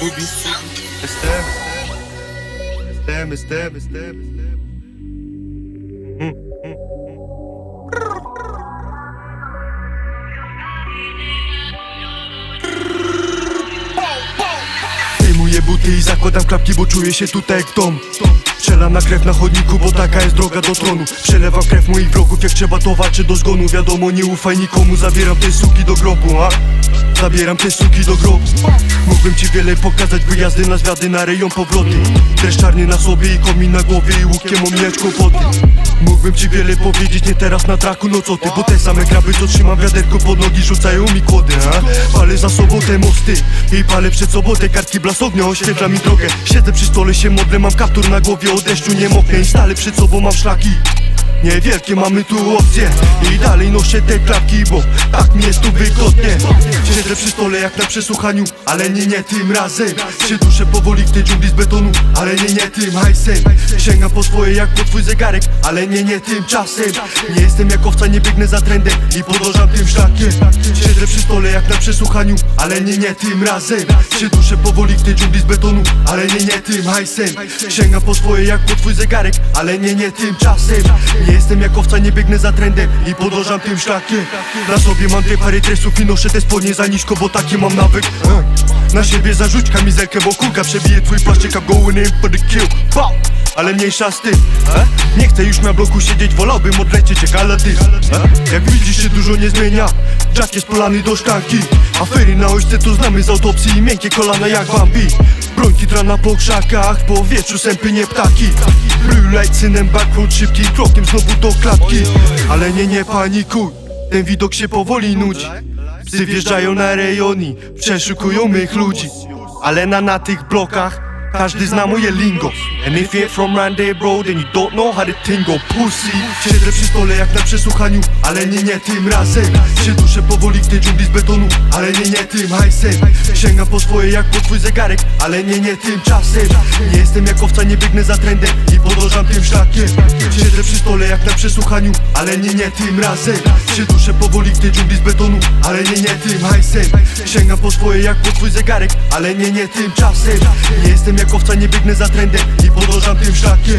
Bubi, jestem, jestem, jestem, jestem, jestem. Zdejmuję buty i zakładam klapki, bo czuję się tutaj jak dom Strzelam na krew na chodniku, bo taka jest droga do tronu. Przelewam krew moich wrogów, jak trzeba to walczę do zgonu. Wiadomo, nie ufaj nikomu, zabieram te suki do grobu, a? Zabieram te suki do grobu. Mógłbym ci wiele pokazać, wyjazdy na zwiady, na rejon powroty. Deszcz czarny na sobie i komin na głowie i łukiem omijać kłopoty Mógłbym ci wiele powiedzieć, nie teraz na traku, no co ty? Bo te same kraby, co trzymam wiaderko pod nogi, rzucają mi kłody, a? Palę za sobą te mosty i palę przed sobą te kartki blask ognia Oświetla mi drogę, siedzę przy stole, się modlę Mam kaptur na głowie, o deszczu nie moknę I stale przed sobą mam szlaki. Niewielkie mamy tu opcje I dalej noszę te klapki, bo tak mi jest tu wygodnie Siedzę przy stole jak na przesłuchaniu Ale nie, nie tym razem. Się duszę powoli w tej dżungli z betonu Ale nie, nie tym hajsem. Sięgam po swoje jak po twój zegarek Ale nie, nie tym czasem. Nie jestem jak owca, nie biegnę za trendem I podążam tym szlakiem. Siedzę przy stole jak na przesłuchaniu Ale nie, nie tym razem. Się duszę powoli w tej dżungli z betonu Ale nie, nie tym hajsem. Sięgam po swoje jak po twój zegarek Ale nie, nie tym czasem. Nie jestem jak owca, nie biegnę za trendem I podążam tym szlakiem. Na sobie mam dwie pary dresów I noszę te spodnie za nisko, bo taki mam nawyk. Na siebie zarzuć kamizelkę, bo kulka przebije twój płaszczyk I'm going in for the kill! Ale mniejsza z tym e? Nie chcę już na bloku siedzieć, wolałbym odlecieć jak Aladdin e? Jak widzisz się dużo nie zmienia. Jack jest polany do szklanki Afery na ojce to znamy z autopsji miękkie kolana jak Bambi. Brońki trana po krzakach, po powietrzu sępy nie ptaki. Blue light synem backroad szybki Krokiem znowu do klatki. Ale nie, nie panikuj Ten widok się powoli nudzi Psy wjeżdżają na rejoni Przeszukują mych ludzi. Ale na, na tych blokach każdy zna moje lingo. And if you're from there bro Then you don't know how the thing go pussy. Siedzę przy stole jak na przesłuchaniu Ale nie, nie tym razem. Się duszę powoli w tej dżungli z betonu Ale nie, nie tym hajsem. Sięgam po swoje jak po twój zegarek Ale nie, nie tym czasem. Nie jestem jak owca, nie biegnę za trendem I podążam tym szlakiem. Siedzę przy stole jak na przesłuchaniu Ale nie, nie tym razem. Się duszę powoli w tej dżungli z betonu Ale nie, nie tym hajsem. Sięgam po swoje jak po twój zegarek Ale nie, nie tym czasem. Nie jestem jak owca, nie biegnę za trendem I podążam tym szlakiem